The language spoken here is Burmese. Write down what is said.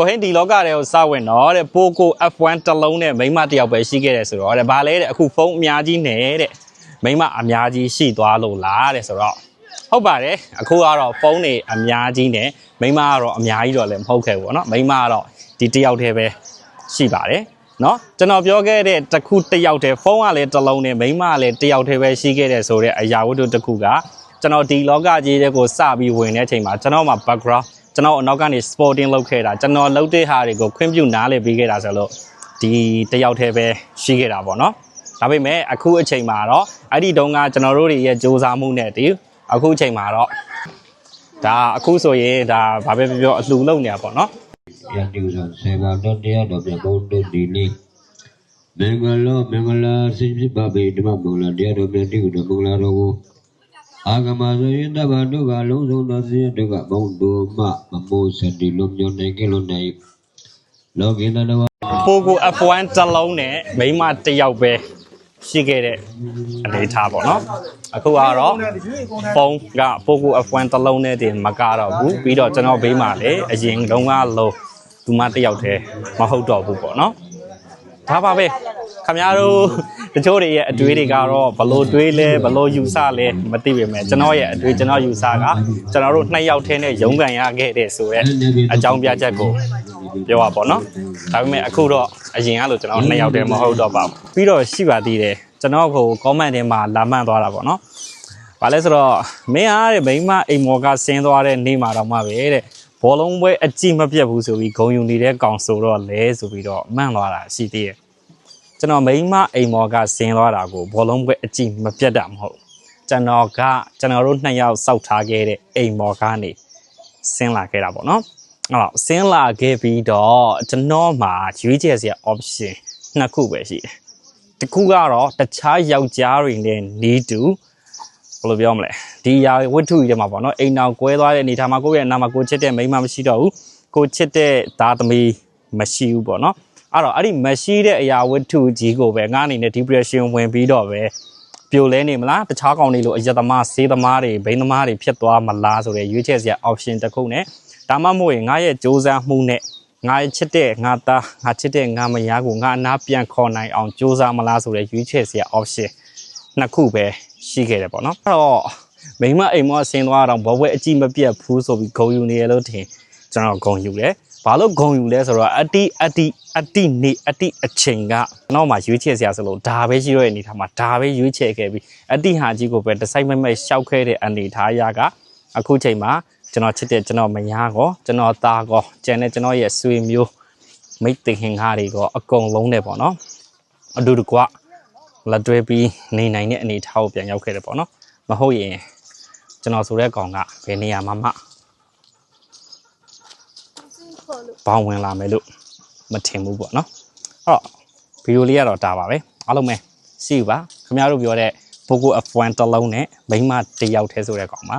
ကိုဟင်းဒီလောကတွေကိုစဝင်တော့တဲ့ Poco F1 တစ်လုံးနဲ့မိန်းမတစ်ယောက်ပဲရှိခဲ့တယ်ဆိုတော့တဲ့ဘာလဲတဲ့အခုဖုန်းအများကြီးနဲ့တဲ့မိန်းမအများကြီးရှိသွားလို့လားတဲ့ဆိုတော့ဟုတ်ပါတယ်အခုကတော့ဖုန်းတွေအများကြီးနဲ့မိန်းမကတော့အများကြီးတော့လည်းမဟုတ်ခဲ့ဘူးပေါ့နော်မိန်းမကတော့ဒီတစ်ယောက်တည်းပဲရှိပါတယ်နော်ကျွန်တော်ပြောခဲ့တဲ့တစ်ခုတစ်ယောက်တည်းဖုန်းကလည်းတစ်လုံးနဲ့မိန်းမကလည်းတစ်ယောက်တည်းပဲရှိခဲ့တယ်ဆိုတဲ့အရာဝတ္ထုတစ်ခုကကျွန်တော်ဒီလောကကြီးတွေကိုစပြီးဝင်တဲ့အချိန်မှာကျွန်တော်မှာ background ကျွန်တော်အနောက်ကနေ sporting လုပ်ခဲ့တာကျွန်တော်လုပ်တဲ့ဟာတွေကိုခွင့်ပြုနားလည်ပေးခဲ့တာဆိုလို့ဒီတစ်ယောက်တည်းပဲရှိခဲ့တာပေါ့နော်ဒါပေမဲ့အခုအချိန်မှာတော့အဲ့ဒီတုန်းကကျွန်တော်တို့တွေရဲ့စူးစမ်းမှုနဲ့ဒီအခုအချိန်မှာတော့ဒါအခုဆိုရင်ဒါဘာပဲပြောပြောအလှူလုပ်နေတာပေါ့နော်ယန္တိဥဆောင်ဆေဘာတော်တရားတော်မြတ်ဘုံတို့ဒီနေ့မင်္ဂလာမင်္ဂလာစိတ်ဖြစ်ပါပေဓမ္မမင်္ဂလာတရားတော်မြတ်တိဥတော်မင်္ဂလာတော်ကို အာဂမဆိုရင်တဗ္ဗတို့ကလုံးစုံသောစိတ်တို့ကဘုံတို့မှမမိုးစတိလုံးမျိုးနိုင်ကြလို့နိုင်လောကိတတဝ Poco F1 တစ်လုံးနဲ့မိန်းမတစ်ယောက်ပဲရှိခဲ့တဲ့အနေအထားပေါ့နော်အခုကတော့ဖုန်းက Poco F1 တစ်လုံးနဲ့တင်မကတော့ဘူးပြီးတော့ကျွန်တော်ဘေးမှာလည်းအရင်လုံးကလုံးသူမတစ်ယောက်တည်းမဟုတ်တော့ဘူးပေါ့နော်ဒါပါပဲခမများတို့ တချို့တွေရဲ့အတွေးတွေကတော့ဘလို့တွေးလဲဘလို့ယူဆလဲမသိပေမဲ့ကျွန်တော်ရဲ့အတွေးကျွန်တော်ယူဆကကျွန်တော်တို့နှစ်ယောက်တည်းနဲ့ရုန်းကန်ရခဲ့တဲ့ဆိုရက်အကြောင်းပြချက်ကိုပြောပါပေါ့နော်ဒါပေမဲ့အခုတော့အရင်ကလို့ကျွန်တော်နှစ်ယောက်တည်းမဟုတ်တော့ပါဘူးပြီးတော့ရှိပါသေးတယ်ကျွန်တော်ကို comment ထဲမှာလာမှန်သွားတာပေါ့နော်ဘာလဲဆိုတော့မင်းအားတဲ့မိန်းမအိမ်မော်ကဆင်းသွားတဲ့နေ့မှာတော့မှပဲတဲ့ဘောလုံးပွဲအကြည့်မပြတ်ဘူးဆိုပြီးဂုံယူနေတဲ့ကောင်ဆိုတော့လဲဆိုပြီးတော့မှန်သွားတာရှိသေးတယ် ကျွန်တော်မိန်းမအိမ်မော်ကဆင်းသွားတာကိုဘောလုံးပွဲအကြည့်မပြတ်တာမဟုတ်ကျွန်တော်ကကျွန်တော်တို့နှစ်ယောက်စောက်ထားခဲ့တဲ့အိမ်မော်ကနေဆင်းလာခဲ့တာပေါ့နော်အဲ့တော့ဆင်းလာခဲ့ပြီးတော့ကျွန်တော်မှာရွေးချယ်စရာ option နှစ်ခုပဲရှိတယ်။တစ်ခုကတော့တခြားယောက်ျားတွေနဲ့နေတူဘယ်လိုပြောမလဲဒီຢာဝတ္ထုကြီးတွေမှာပေါ့နော်အိမ်အောင်ကွဲသွားတဲ့အနေထားမှာကိုယ့်ရဲ့အနာမှာကိုချစ်တဲ့မိန်းမမရှိတော့ဘူးကိုချစ်တဲ့သားသမီးမရှိဘူးပေါ့နော် အဲ့တော့အဲ့ဒီမရှိတဲ့အရာဝတ္ထုကြီးကိုပဲငါအနေနဲ့ depression ဝင်ပြီးတော့ပဲပြိုလဲနေမလားတခြားကောင်တွေလိုအယက်သမားဆေးသမားတွေဘိန်းသမားတွေဖြစ်သွားမလားဆိုတဲ့ရွေးချယ်စရာ option တစ်ခုနဲ့ဒါမှမဟုတ်ရင်ငါရဲ့စူးစမ်းမှုနဲ့ငါရဲ့ချစ်တဲ့ငါသားငါချစ်တဲ့ငါမယားကိုငါအနာပြန်ခေါ်နိုင်အောင်စူးစမ်းမလားဆိုတဲ့ရွေးချယ်စရာ option နှစ်ခုပဲရှိခဲ့တယ်ပေါ့နော်အဲ့တော့မိမအိမ်မဆင်းသွားတော့ဘဝအကြည့်မပြတ်ဘူးဆိုပြီးဂုံယူနေရလို့ထင်ကျွန်တော်ဂုံယူတယ် ဘာလို့ဂုံယူလဲဆိုတော့အတိအတိအတိနေအတိအချိန်ကကျွန်တော်မှရွေးချယ်စရာဆိုလို့ဒါပဲရှိတော့တဲ့အနေထားမှာဒါပဲရွေးချယ်ခဲ့ပြီးအတိဟာကြီးကိုပဲတစ်ဆိုင်မမဲ့ရှောက်ခဲ့တဲ့အနေထားရကအခုချိန်မှာကျွန်တော်ချစ်တဲ့ကျွန်တော်မယားကောကျွန်တော်သားကောကျန်တဲ့ကျွန်တော်ရဲ့ဆွေမျိုးမိတ်တင်ခင်ကားတွေကောအကုန်လုံးနဲ့ပေါ့နော်အတူတကွလက်တွဲပြီးနေနိုင်တဲ့အနေအထားကိုပြန်ရောက်ခဲ့တယ်ပေါ့နော်မဟုတ်ရင်ကျွန်တော်ဆိုတဲ့ကောင်ကဘယ်နေရာမှာမှ ပေါင်းဝင်လာမယ်လို့မထင်ဘူးပေါ့နော်အဲ့တော့ဗီဒီယိုလေးကတော့ဒါပါပဲအားလုံးပဲစီးပါခင်ဗျားတို့ပြောတဲ့ Poco F1 တစ်လုံးနဲ့မိန်းမတစ်ယောက်တည်းဆိုတဲ့ကောင်ပါ